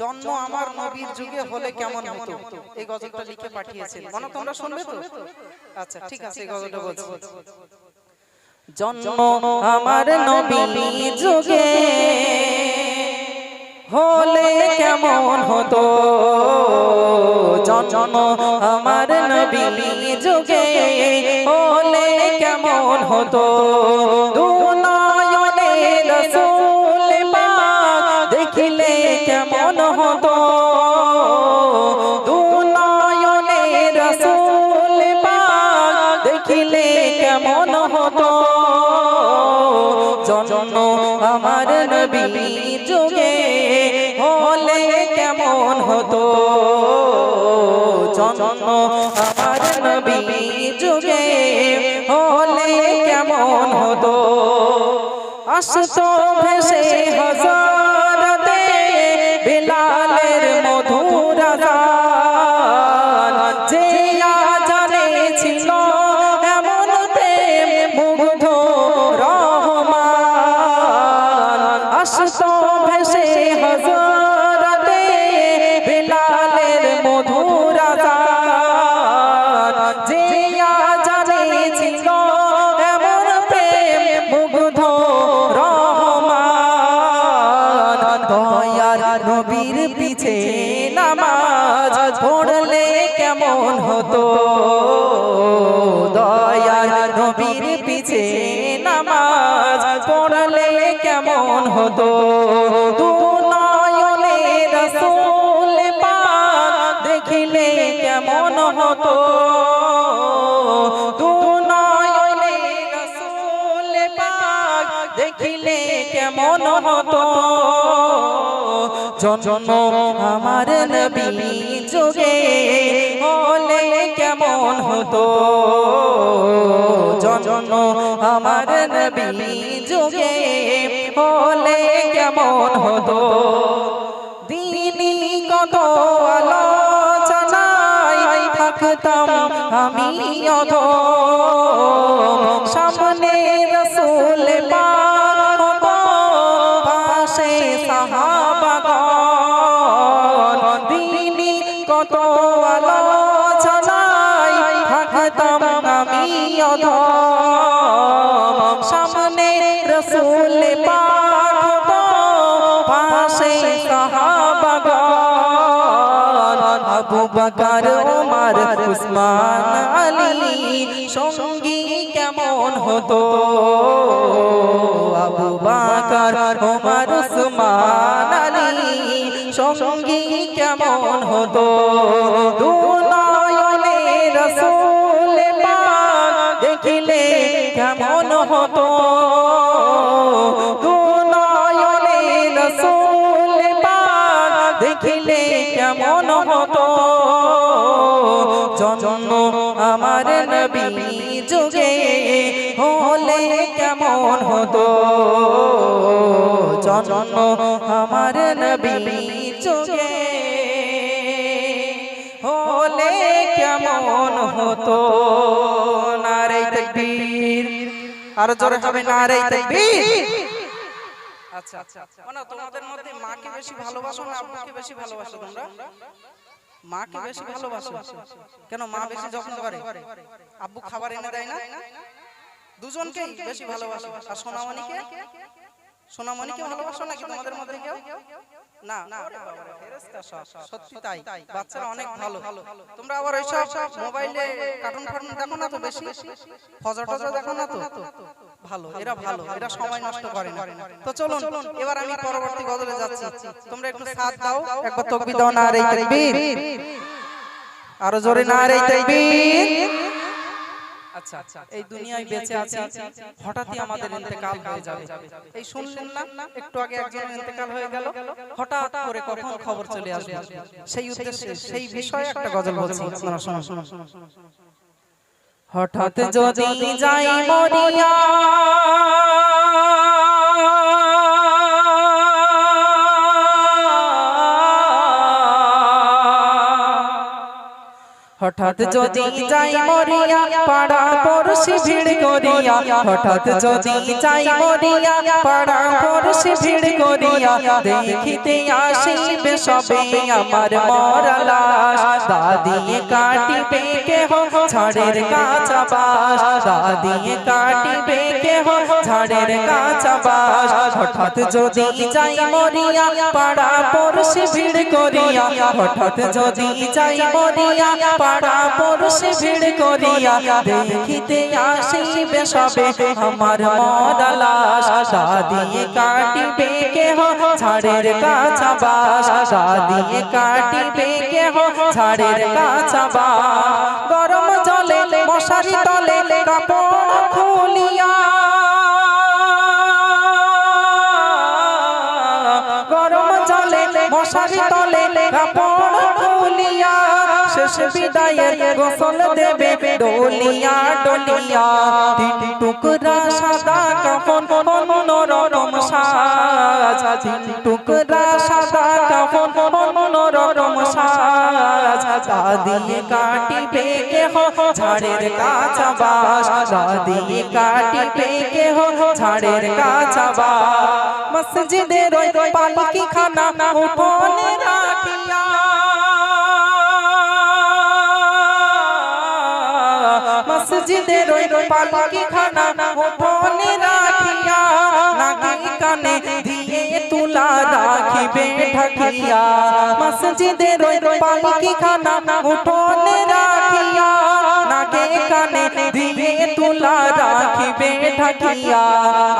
জন্ম আমার নবীর যুগে হলে কেমন হতো? এই গজলটা লিখে পাঠিয়েছেন। মনে তোমরা শুনবে তো? আচ্ছা ঠিক আছে এই গজলটা বলছি। জন্ম আমার নবী যুগে হলে কেমন হতো? জন্ম আমার নবী যুগে হলে কেমন হতো? নবী যুগে হলে কেমন হতো? জন্ম আমার নবী যুগে হলে কেমন হতো? আসতো ভেসে হজারতে বিলালের মধুর ভেসে হজারতে পাক দেখিলে কেমন হতো। জন্ম আমার নবী যুগে হলে কেমন হতো। জন্ম আমার নবী যুগে হলে কেমন হতো। দিনী কত আলোচনায় আমি অধ হতো আবু বকর, ওমর, উসমান আলী, সঙ্গী কেমন হতো? দু নয়নে রসুল দেখিলে কেমন হতো? দু নয়নে রসুল দেখিলে কেমন হতো? জন্ম আমার নবী কেমন হতো? জন্ম আমার নবী যুগে হলে কেমন হতো? নারে তকবীর। আর জোরে হবে নারে তকবীর। আচ্ছা আচ্ছা মানে তোমাদের মধ্যে মাকে বেশি ভালোবাসো না আব্বুকে বেশি ভালোবাসো তোমরা? মাকে বেশি ভালোবাসো? কেন মা বেশি যত্ন করে? আব্বু খাবার এনে দেয় না? দুজনকেই বেশি ভালোবাসো আর সোনামণিকে সোনামণিকে ভালোবাসো নাকি তোমাদের মধ্যে কেউ না সত্যি তাই বাচ্চারা অনেক ভালো তোমরা আবার ওইসব মোবাইলে কার্টুন ফার্টুন দেখো না তো বেশি দেখো না তো ভালো এরা ভালো এরা সময় নষ্ট করে না তো চলুন এবার আমি পরবর্তী গজলে যাচ্ছি তোমরা একটু সাথ দাও একবার তকবীর দাও না রে তাকবীর আরও জোরে না রে তাকবীর আচ্ছা এই দুনিয়ায় বেঁচে আছি হঠাৎই আমাদের ইন্তেকাল হয়ে যাবে। এই শুনলেন না একটু আগে একজন ইন্তেকাল হয়ে গেল। হঠাৎ করে কখন খবর চলে আসবে? সেই উদ্দেশ্যে সেই বিষয়ে একটা গজল বলছি। আপনারা হঠাৎ যদি যাই মরিয়া হঠাৎ যদি যাই মরিয়া পাড়া পড়শি ভিড় করিয়া হঠাৎ যদি যাই মরিয়া পাড়া পড়শি ভিড় করিয়া দেখিতে আসিবে সবে আমার মরা লাশ। দাদিয়ে কাটিবে কেহ ঝাড়ের কাঁচা বাস দাদিয়ে কাটিবে কেহ ঝাড়ের কাঁচা বাস হঠাৎ যদি যাই মরিয়া পাড়া পড়শি ভিড় করিয়া হঠাৎ যদি যাই মরিয়া পাড়া পড়শি ভিড় করিয়া দেখিতে আসিবে সবে। আমার মরা লাশ দাদিয়ে কাটিবে কেহ? ঝাড়ের কাঁচা বাস দাদিয়ে কাটিবে কেহ? ঝাড়ের কাঁচা বাস। গরম জলে মশারি তলে কাপড় খুলিয়া বিদায়ের গোসল দেবে টুকরা সাদা সাজ। টুকরা সাদা সাজ। কাটিবে কেহ, ঝাড়ের কাঁচা বাস। দাদিয়ে কাটিবে কেহ, ঝাড়ের কাঁচা বাস। মসজিদের পালকি খানা উঠোনে মসজিদের ওই পালকি খানা গোপনে রাখিয়া নাকি কানে দিয়ে তুলা রাখিবে ঠাকিয়া মসজিদের ওই পালকি খানা গোপনে রাখিয়া কানে দিয়ে তুলা রাখিবে ঢাকিয়া।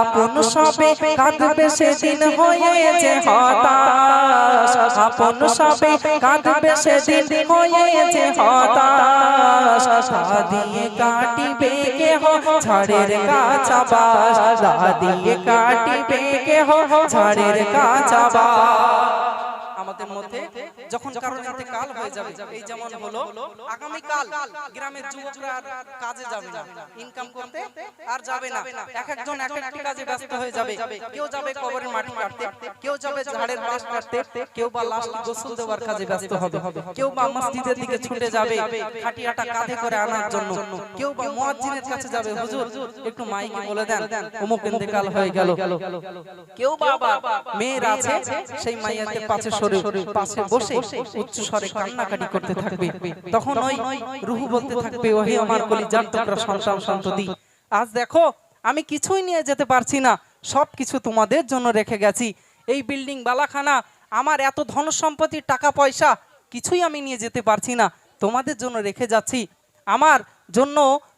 আপন সবে কাঁদবে সেদিন হয়েছে হতাশ। আপন সবে কাঁদবে সেদিন হয়েছে হতাশ। দিয়ে কাটিবে কেহ, ঝাড়ের কাঁচা বাস। দিয়ে কাটিবে কেহ, ঝাড়ের কাঁচা বাস। আমাদের মধ্যে যখন কারোর কাল হয়ে যাবে এই যেমন হলো আগামী কাল গ্রামের যুবকরা আর কাজে যাবে না ইনকাম করতে আর যাবে না। এক একজন এক একটি কাজে ব্যস্ত হয়ে যাবে। কেউ যাবে কবরের মাটি কাটতে কেউ যাবে ঝাড়ের বাঁশ কাটতে কেউ বা লাশ গোসল দেওয়ার কাজে ব্যস্ত হবে। কেউ বা মসজিদের দিকে ছুটে যাবে খাটিয়াটা কাঁধে করে আনার জন্য। কেউ বা মুয়াজ্জিনের কাছে যাবে হুজুর একটু মাইকে বলে দেন অমুক ইন্তেকাল হয়ে গেল কেউ বা মেয়ের আছে সেই মাইয়াকে পাশে সরে পাশে বসে উচ্চ স্বরে কান্নাকাটি করতে থাকবে। তখন ওই রুহু বলতে থাকবে, ওহে আমার সন্তান সন্ততি আজ দেখো, আমি কিছুই নিয়ে যেতে পারছি না। সব কিছু তোমাদের জন্য রেখে গেছি। এই বিল্ডিং বালাখানা, আমার এত ধন টাকা পয়সা, কিছুই আমি নিয়ে যেতে পারছি না। তোমাদের জন্য রেখে যাচ্ছি। আমার জন্য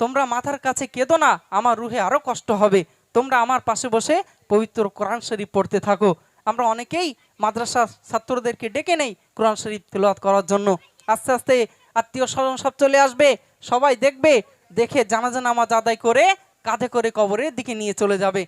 তোমরা মাথার কাছে কেঁদো না, আমার রুহে আরও কষ্ট হবে। তোমরা আমার পাশে বসে পবিত্র কোরআন শরীফ পড়তে থাকো। আমরা অনেকেই মাদ্রাসা ছাত্রদেরকে ডেকে নেই কোরআন শরীফ তেলাওয়াত করার জন্য। আস্তে আস্তে আত্মীয় স্বজন সব চলে আসবে, সবাই দেখবে, দেখে জানাজা নামাজ আদায় করে কাঁধে করে কবরের দিকে নিয়ে চলে যাবে।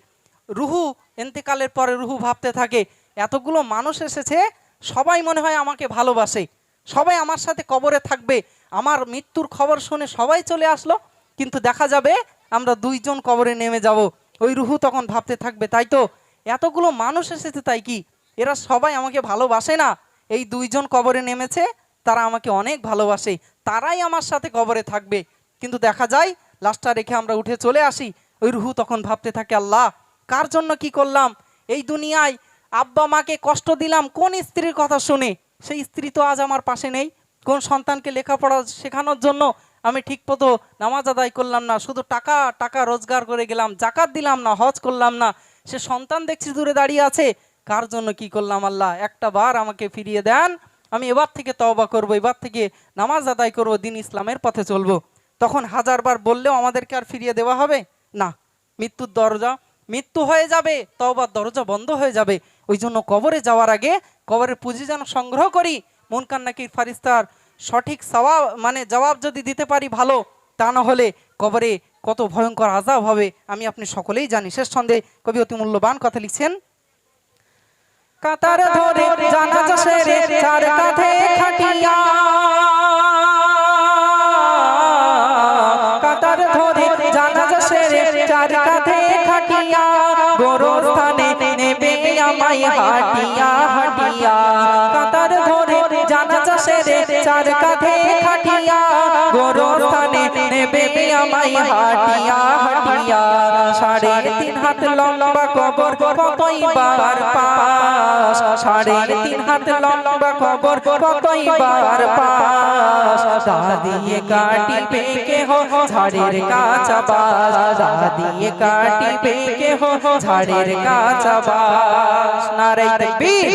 রুহু এন্তেকালের পরে রুহু ভাবতে থাকে, এতগুলো মানুষ এসেছে, সবাই মনে হয় আমাকে ভালোবাসে। সবাই আমার সাথে কবরে থাকবে। আমার মৃত্যুর খবর শুনে সবাই চলে আসলো, কিন্তু দেখা যাবে আমরা দুইজন কবরে নেমে যাব। ওই রুহু তখন ভাবতে থাকবে, তাই তো, এতগুলো মানুষ এসেছে, তাই কি? এরা সবাই আমাকে ভালোবাসে না। এই দুইজন কবরে নেমেছে, তারা আমাকে অনেক ভালোবাসে। তারাই আমার সাথে কবরে থাকবে। কিন্তু দেখা যায়, লাশটা রেখে আমরা উঠে চলে আসি। ওই রুহু তখন ভাবতে থাকে, আল্লাহ, কার জন্য কি করলাম? এই দুনিয়ায় আব্বা মাকে কষ্ট দিলাম, কোন স্ত্রীর কথা শুনে? সেই স্ত্রী তো আজ আমার পাশে নেই। কোন সন্তানকে লেখাপড়া শেখানোর জন্য আমি ঠিক মতো নামাজ আদায় করলাম না। শুধু টাকা টাকা রোজগার করে গেলাম, জাকাত দিলাম না, হজ করলাম না। সে সন্তান দেখছি দূরে দাঁড়িয়ে আছে কার জন্য কি করলাম আল্লাহ? একটা বার আমাকে ফিরিয়ে দেন, আমি এবার থেকে তওবা করব, এবার থেকে নামাজ আদায় করব, দিন ইসলামের পথে চলবো। তখন হাজারবার বললেও আমাদেরকে আর ফিরিয়ে দেওয়া হবে? না। মৃত্যুর দরজা, মৃত্যু হয়ে যাবে, তওবার দরজা বন্ধ হয়ে যাবে। ওই জন্য কবরে যাওয়ার আগে কবরের পুঁজি যেন সংগ্রহ করি। মন কান্নাকির ফারিস্তার সঠিক সওয়াব মানে জবাব যদি দিতে পারি ভালো, তা না হলে কবরে কত ভয়ঙ্কর আজাব হবে। আমি আপনি সকলেই জানি। শেষ ছন্দে কবি অতি মূল্যবান কথা লিখছেন কাতার ধরে জানাজা সেরে চার কাঁধে খাটিয়া। কাতার ধরে জানাজা সেরে চার কাঁধে খাটিয়া। গোরস্থানে নেবে আমায় হাটিয়া হাটিয়া। জানাজা চার কাঁধে খাটিয়া গোরস্থানে নেবে হাটিয়া হাটিয়া। সাড়ে তিন হাত লম্বা কবর কতই বার পাস সাড়ে তিন হাত লম্বা কবর কতই বার পাস দাদিয়ে কাটি পেকে হো, ঝাড়ের কাঁচা বাস দাদিয়ে কাটি পেকে হো, ঝাড়ের কাঁচা বাস তাকবীর।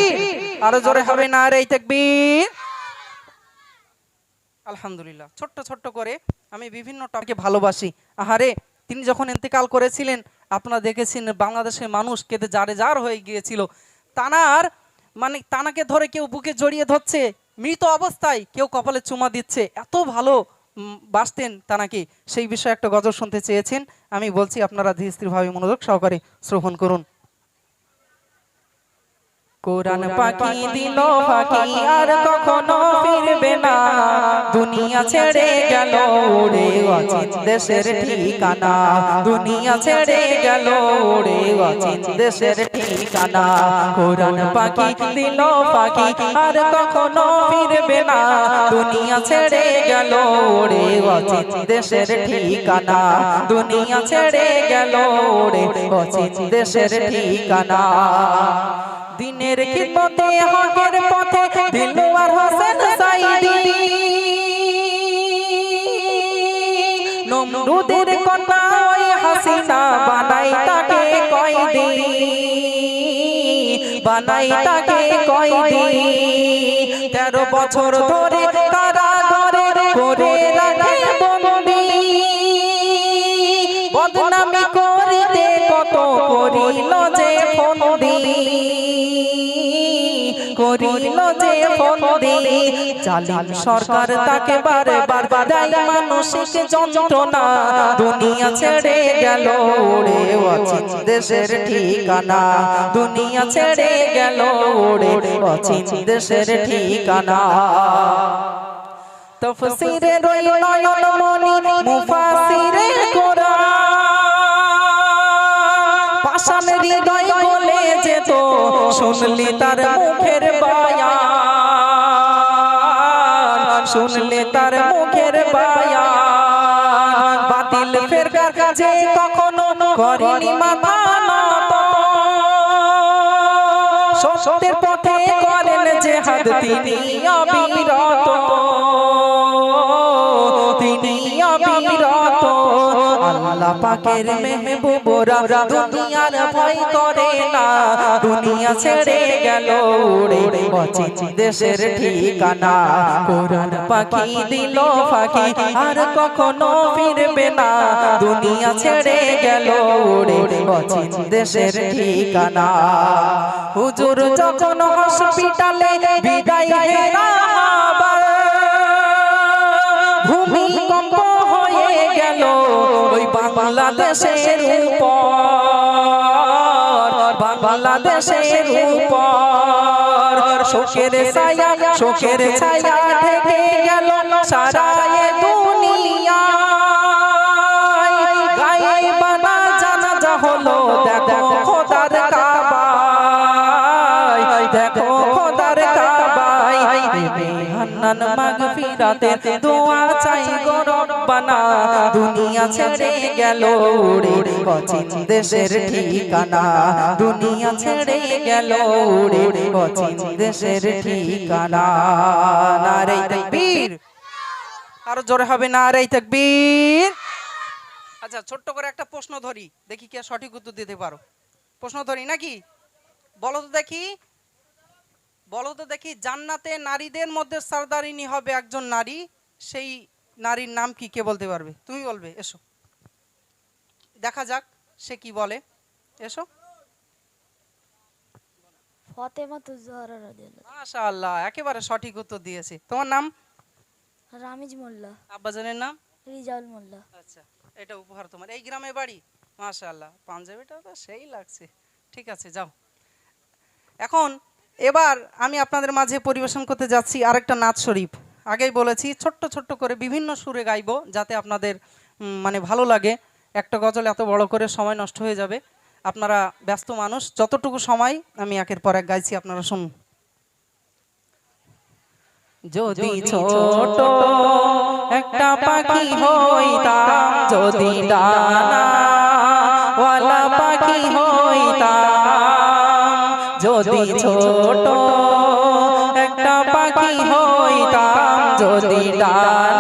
আরও জোরে হবে নারাই তাকবীর। আলহামদুলিল্লাহ। ছোট্ট ছোট্ট করে আমি বিভিন্ন টপিকে ভালোবাসি। আহারে, তিনি যখন ইন্তেকাল করেছিলেন, আপনারা দেখেছেন বাংলাদেশের মানুষ কেঁদে জারে জার হয়ে গিয়েছিল। তানার মানে তানাকে ধরে কেউ বুকে জড়িয়ে ধরছে, মৃত অবস্থায় কেউ কপালে চুমা দিচ্ছে। এত ভালো বাসতেন তানাকে। সেই বিষয়ে একটা গজল শুনতে চেয়েছেন। আমি বলছি, আপনারা ধীর স্থিরভাবে মনোযোগ সহকারে শ্রবণ করুন। কোরআন পাখি দিল ফাঁকি আর কখনো ফিরবে না। দুনিয়া ছেড়ে গেল ওরে অচিত দেশের ঠিকানা। দুনিয়া ছেড়ে গেল ওরে অচিত দেশের ঠিকানা। কোরআন পাখি দিল ফাঁকি আর কখনো ফিরবে না। দুনিয়া ছেড়ে গেল ওরে অচিত দেশের ঠিকানা। দুনিয়া ছেড়ে গেল ওরে অচিত দেশের ঠিকানা। দিনের খিদমতে হকের পথে দিলওয়ার হোসেন সাইদি নমরুদের কন্যা ওই হাসিনা বানাই তাকে কয়দি। বানাই তাকে কয়দি। তেরো বছর ধরে কারাগারে করে রাখে বন্দি। করিল যে ফন্দি জালিম সরকার তাকে বারে বার দেয়। মানসিক যন্ত্রণা দুনিয়া ছেড়ে গেল অচিন দেশের ঠিকানা। দুনিয়া ছেড়ে গেল ওরে অচিন দেশের ঠিকানা। তফসিরে রইল মনি মুফাসিরে কোরআন। পাশান হৃদয় গলে যেত। শুনলি তার মুখের বায়ান শুনলে তার মুখের বায়ান। বাতিল ফেরকার কাছে কখনো করেনি মাথা সত্যের পথে করেন জেহাদ তিনি অবিরত। আল্লাহ পাকের মেহবুবরা দুনিয়ার ভয় করে না। দুনিয়া ছেড়ে গেল রে অচিত দেশের ঠিকানা। কোরআন পাখি দিল ফাঁকি, আর কখনো ফিরবে না। দুনিয়া ছেড়ে গেল রে অচিত দেশের ঠিকানা। হুজুর যখন হসপিটালে বিদায় হেরাবার ভূমিকম্প হয়ে গেল। বাংলাদেশের উপর বাংলাদেশের উপর। শোকের ছায়া শোকের ছায়া ঢেকে গেল সারা দুনিয়া দেখো খোদার দেখো খোদার মাগফিরাতের দোয়া চাই গো রব্বানা। দুনিয়া ছেড়ে গেল রে, অচিন দেশের ঠিকানা। দুনিয়া ছেড়ে গেল রে, অচিন দেশের ঠিকানা। নারে তাকবীর। আরও জোরে হবে নারে তাকবীর। আচ্ছা ছোট্ট করে একটা প্রশ্ন ধরি, দেখি কে সঠিক উত্তর দিতে পারো। প্রশ্ন ধরি নাকি? বলো তো দেখি। বলো তো দেখি জান্নাতে নারীদের মধ্যে সর্দারিনী হবে একজন নারী সেই নারীর নাম কি কে বলতে পারবে? তুমি বলবে এসো। দেখা যাক সে কি বলে। এসো। মাশাআল্লাহ একেবারে সঠিক উত্তর দিয়েছে। তোমার নাম? রামিজ মোল্লা। আব্বাজানের নাম? রিজাউল মোল্লা। আচ্ছা এটা উপহার তোমার। এই গ্রামে বাড়ি? মাশাআল্লাহ পাঞ্জাবিটা তো সেই লাগছে। ঠিক আছে যাও। এখন এবার আমি আপনাদের মাঝে পরিবেশন করতে যাচ্ছি আরেকটা নাচ শরীফ। আগেই বলেছি ছোট্ট ছোট্ট করে বিভিন্ন সুরে গাইবো যাতে আপনাদের মানে ভালো লাগে। একটা গজল এত বড় করে সময় নষ্ট হয়ে যাবে। আপনারা ব্যস্ত মানুষ যতটুকু সময় আমি একের পর এক গাইছি আপনারা শুনুন। যদি ছোট একটা পাখি হইতাম যদি ডানা ওয়ালা পাখি হইতাম যদি ছোট একটা পাখি হইতাম যদি ডানা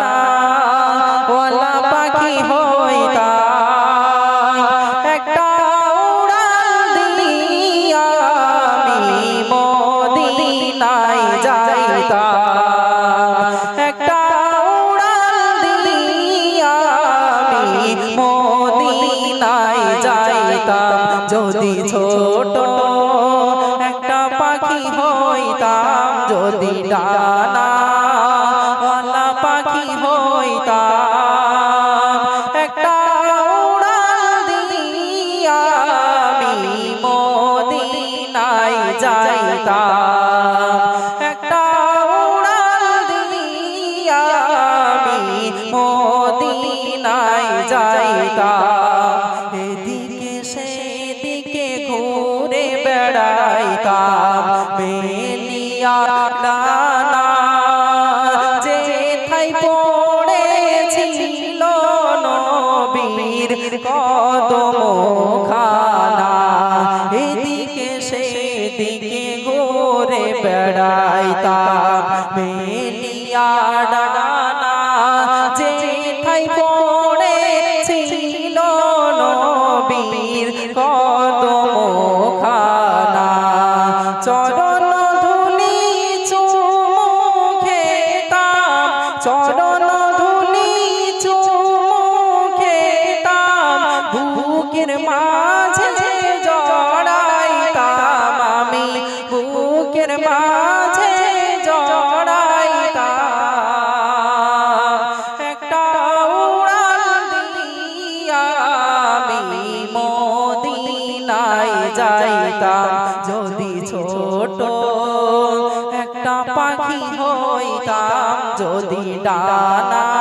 একটা পাখি হইতাম যদি ডানা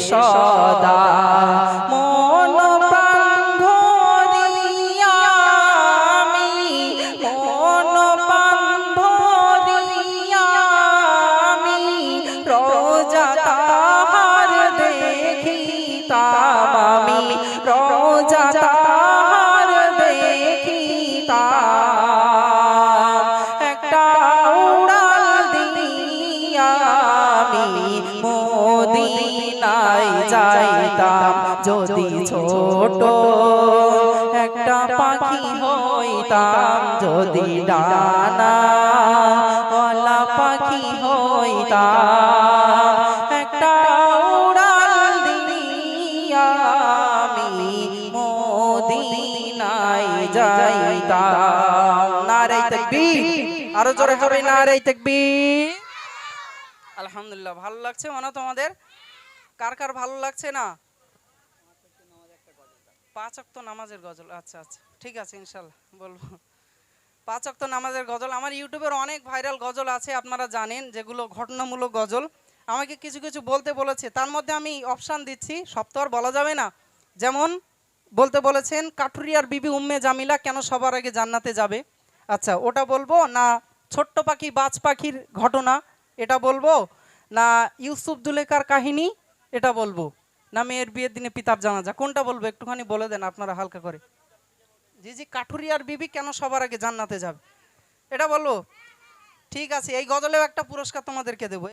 সদা। মদিনায় যাইতাম। যদি ছোট একটা পাখি হইতাম, যদি ডানা ওলা পাখি হইতাম আলহামদুলিল্লাহ, ভালো লাগছে মনে তোমাদের। কার কার ভালো লাগছে না? পাঁচ অক্ত নামাজের গজল আচ্ছা আচ্ছা ঠিক আছে, ইনশাল্লাহ, বলব। পাঁচ অক্ত নামাজের গজল, আমার ইউটিউবের অনেক ভাইরাল গজল আছে, আপনারা জানেন, যেগুলো ঘটনামূলক গজল। আমাকে কিছু কিছু বলতে বলেছে, তার মধ্যে আমি অপশান দিচ্ছি, সব তো আর বলা যাবে না। যেমন বলতে বলেছেন, কাঠুরিয়ার বিবি উম্মে জামিলা কেন সবার আগে জান্নাতে যাবে? আচ্ছা ওটা বলব না ছোট্ট পাখি, বাজ পাখির ঘটনা, এটা বলব না ইউসুফ দুলেকার কাহিনী এটা বলব। না, মেয়ের বিয়ের দিনে পিতার জানাজা। কোনটা বলব? একটুখানি বলে দেন আপনারা হালকা করে। জি জি কাঠুরিয়ার বিবি কেন সবার আগে জান্নাতে যাবে? এটা বলব ঠিক আছে, এই গজলেও একটা পুরস্কার তোমাদেরকে দেবো।